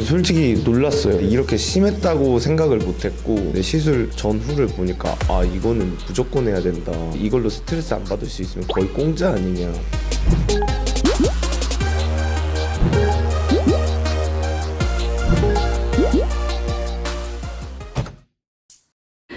솔직히 놀랐어요. 이렇게 심했다고 생각을 못했고 시술 전후를 보니까 아 이거는 무조건 해야 된다. 이걸로 스트레스 안 받을 수 있으면 거의 공짜 아니냐.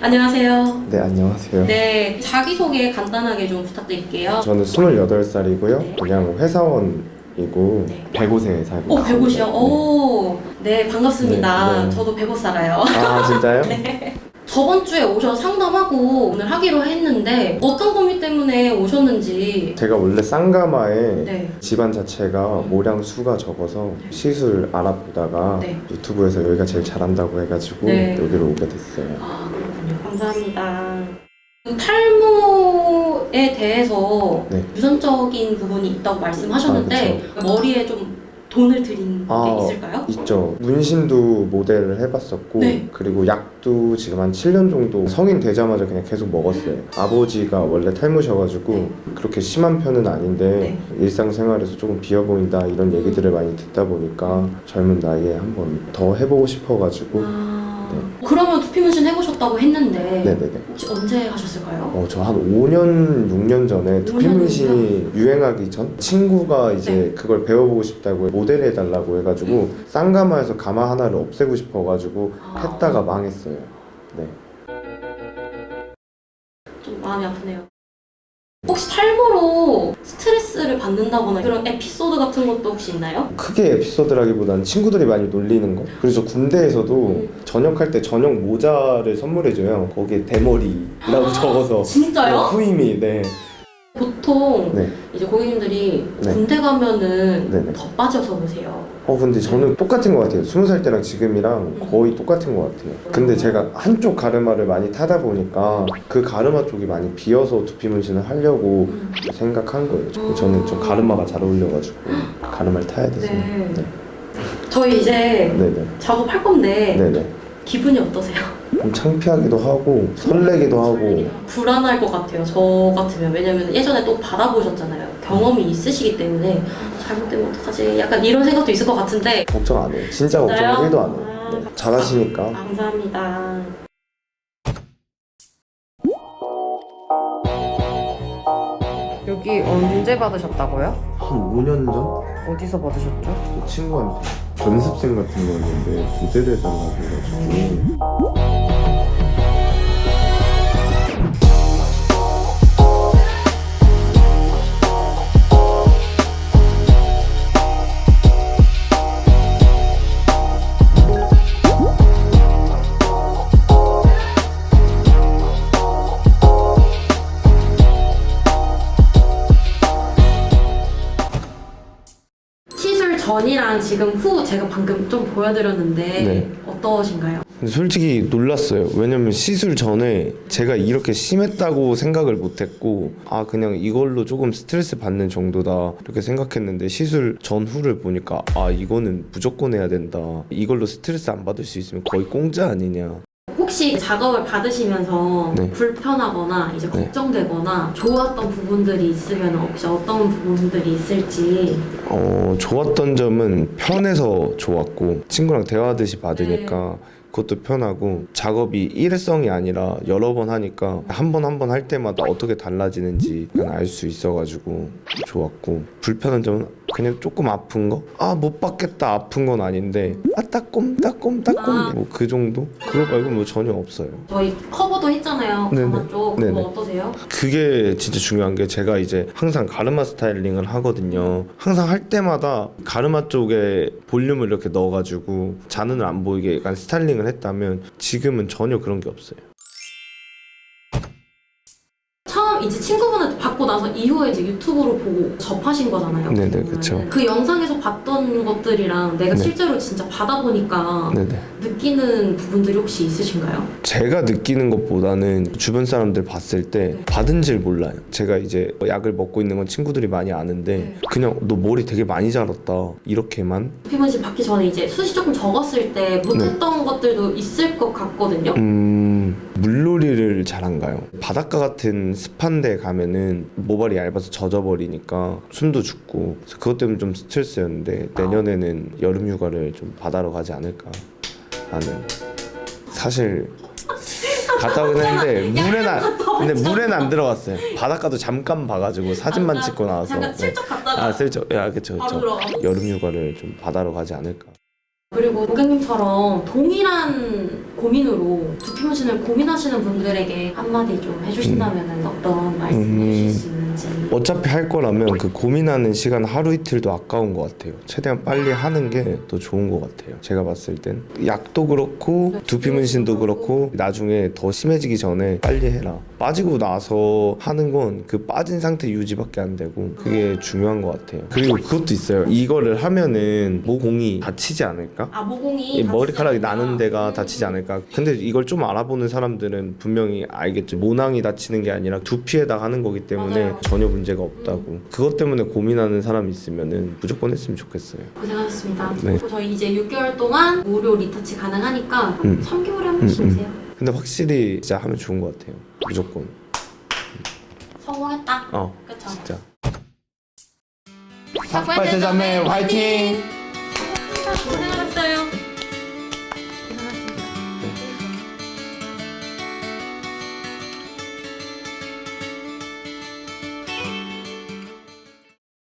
안녕하세요. 네 안녕하세요. 네, 자기소개 간단하게 좀 부탁드릴게요. 저는 28살이고요. 네. 그냥 회사원이고 네. 백옷에 살고 오, 있습니다. 백옷이요? 오, 네, 반갑습니다. 네, 네. 저도 백옷 살아요. 아 진짜요? 저번 주에 오셔서 상담하고 오늘 하기로 했는데 어떤 고민 때문에 오셨는지. 제가 원래 쌍가마에 네. 집안 자체가 모량 수가 적어서 시술 알아보다가 네. 유튜브에서 여기가 제일 잘한다고 해가지고 네. 여기로 오게 됐어요. 아, 그렇군요. 감사합니다. 그 탈모에 대해서 네. 유전적인 부분이 있다고 말씀하셨는데 머리에 좀 돈을 들인 아, 게 있을까요? 있죠. 문신도 모델을 해봤었고 네. 그리고 약도 지금 한 7년 정도 성인 되자마자 그냥 계속 먹었어요. 아버지가 원래 탈모셔가지고 네. 그렇게 심한 편은 아닌데 일상생활에서 조금 비어 보인다 이런 얘기들을 많이 듣다 보니까 젊은 나이에 한번 더 해보고 싶어가지고 아, 그러 문신 해보셨다고 했는데 네네네. 혹시 언제 하셨을까요? 어, 저 한 5년, 6년 전에 두피 5년 문신이 유행하기 전 친구가 이제 네. 그걸 배워보고 싶다고 모델 해달라고 해가지고 쌍가마에서 가마 하나를 없애고 싶어가지고 아. 했다가 망했어요. 네. 좀 마음이 아프네요. 혹시 탈모로 스트레스를 받는다거나 그런 에피소드 같은 것도 혹시 있나요? 크게 에피소드라기보다는 친구들이 많이 놀리는 거. 그래서 저 군대에서도 음. 전역할 때 전역 모자를 선물해줘요. 거기에 대머리라고 적어서 진짜요? 네, 후임이 네. 보통 네. 이제 고객님들이 네. 군대 가면은 네네. 더 빠져서 보세요. 어 근데 저는 똑같은 것 같아요. 스무 살 때랑 지금이랑 거의 똑같은 것 같아요. 근데 제가 한쪽 가르마를 많이 타다 보니까 그 가르마 쪽이 많이 비어서 두피 문신을 하려고 음. 생각한 거예요. 저는 좀 가르마가 잘 어울려가지고 가르마를 타야 돼서. 네. 네. 저희 이제 네네. 작업할 건데 네네. 기분이 어떠세요? 좀 창피하기도 하고 설레기도 하고. 불안할 것 같아요. 저 같으면 왜냐면 예전에 또 받아보셨잖아요. 경험이 있으시기 때문에 잘못되면 어떡하지? 약간 이런 생각도 있을 것 같은데 걱정 안 해요. 진짜 걱정 진짜요? 1도 안 해요. 아, 네. 잘하시니까. 감사합니다. 여기 언제 받으셨다고요? 한 5년 전? 어디서 받으셨죠? 그 친구한테 연습생 같은 거였는데 부대를 해달라고 해가지고 전이랑 지금 후 제가 방금 좀 보여드렸는데 네. 어떠신가요? 근데 솔직히 놀랐어요. 왜냐면 시술 전에 제가 이렇게 심했다고 생각을 못했고 아 그냥 이걸로 조금 스트레스 받는 정도다 이렇게 생각했는데 시술 전후를 보니까 아 이거는 무조건 해야 된다. 이걸로 스트레스 안 받을 수 있으면 거의 공짜 아니냐. 혹시 작업을 받으시면서 네. 불편하거나 이제 네. 걱정되거나 좋았던 부분들이 있으면 혹시 어떤 부분들이 있을지 어 좋았던 점은 편해서 좋았고 친구랑 대화하듯이 받으니까 그것도 편하고 작업이 일회성이 아니라 여러 번 하니까 한 번 한 번 할 때마다 어떻게 달라지는지 알 수 있어가지고 좋았고 불편한 점은 그냥 조금 아픈 거? 아 못 받겠다 아픈 건 아닌데 아 따꼼 따꼼 따꼼 아. 뭐그 정도? 그거 말고 뭐 전혀 없어요 저희 커버도 했잖아요. 네네. 쪽 네네. 그거 어떠세요? 그게 진짜 중요한 게 제가 이제 항상 가르마 스타일링을 하거든요. 항상 할 때마다 가르마 쪽에 볼륨을 이렇게 넣어가지고 잔은을 안 보이게 약간 스타일링을 했다면 지금은 전혀 그런 게 없어요. 받고 나서 이후에 이제 유튜브로 보고 접하신 거잖아요. 네네, 보면은. 그쵸. 그 영상에서 봤던 것들이랑 내가 네. 실제로 진짜 받아보니까 네네. 느끼는 부분들이 혹시 있으신가요? 제가 느끼는 것보다는 주변 사람들 봤을 때 받은 줄 몰라요. 제가 이제 약을 먹고 있는 건 친구들이 많이 아는데 그냥 너 머리 되게 많이 자랐다 이렇게만 피부문신 받기 전에 이제 숱이 조금 적었을 때 못했던 것들도 있을 것 같거든요. 음, 물놀이를 잘안 가요. 바닷가 같은 습한 데 가면은 모발이 얇아서 젖어버리니까 숨도 죽고 그래서 그것 때문에 좀 스트레스였는데 내년에는 여름 휴가를 좀 바다로 가지 않을까 하는 사실 갔다 오긴 했는데 물에는 안, 근데 물에는 안 들어갔어요. 바닷가도 잠깐 봐가지고 사진만 아, 찍고 나와서 잠깐 네. 슬쩍 갔다가 아 슬쩍. 야 그쵸 바로 그쵸 들어가고. 여름 휴가를 좀 바다로 가지 않을까 그리고 고객님처럼 동일한 고민으로 두피 문신을 고민하시는 분들에게 한마디 좀 해주신다면 어떤 말씀 음. 해주실 수 있는지 어차피 할 거라면 그 고민하는 시간 하루 이틀도 아까운 것 같아요. 최대한 빨리 하는 게 더 좋은 것 같아요. 제가 봤을 땐 약도 그렇고 두피 문신도 그렇고 나중에 더 심해지기 전에 빨리 해라. 빠지고 나서 하는 건 그 빠진 상태 유지밖에 안 되고 그게 중요한 것 같아요. 그리고 그것도 있어요. 이거를 하면은 모공이 다치지 않을까? 아 모공이 이 머리카락이 다치지 않을까? 나는 데가 다치지 않을까? 근데 이걸 좀 알아보는 사람들은 분명히 알겠죠. 모낭이 다치는 게 아니라 두피에다 하는 거기 때문에 맞아요. 전혀 문제가 없다고. 그것 때문에 고민하는 사람이 있으면은 무조건 했으면 좋겠어요. 고생하셨습니다. 네. 저희 이제 6개월 동안 무료 리터치 가능하니까 음. 3개월에 한 번씩 음, 음. 오세요. 근데 확실히 진짜 하면 좋은 것 같아요. 무조건. 성공했다. 어, 그쵸? 진짜. 삭발대자매 화이팅! 고생하셨습니다.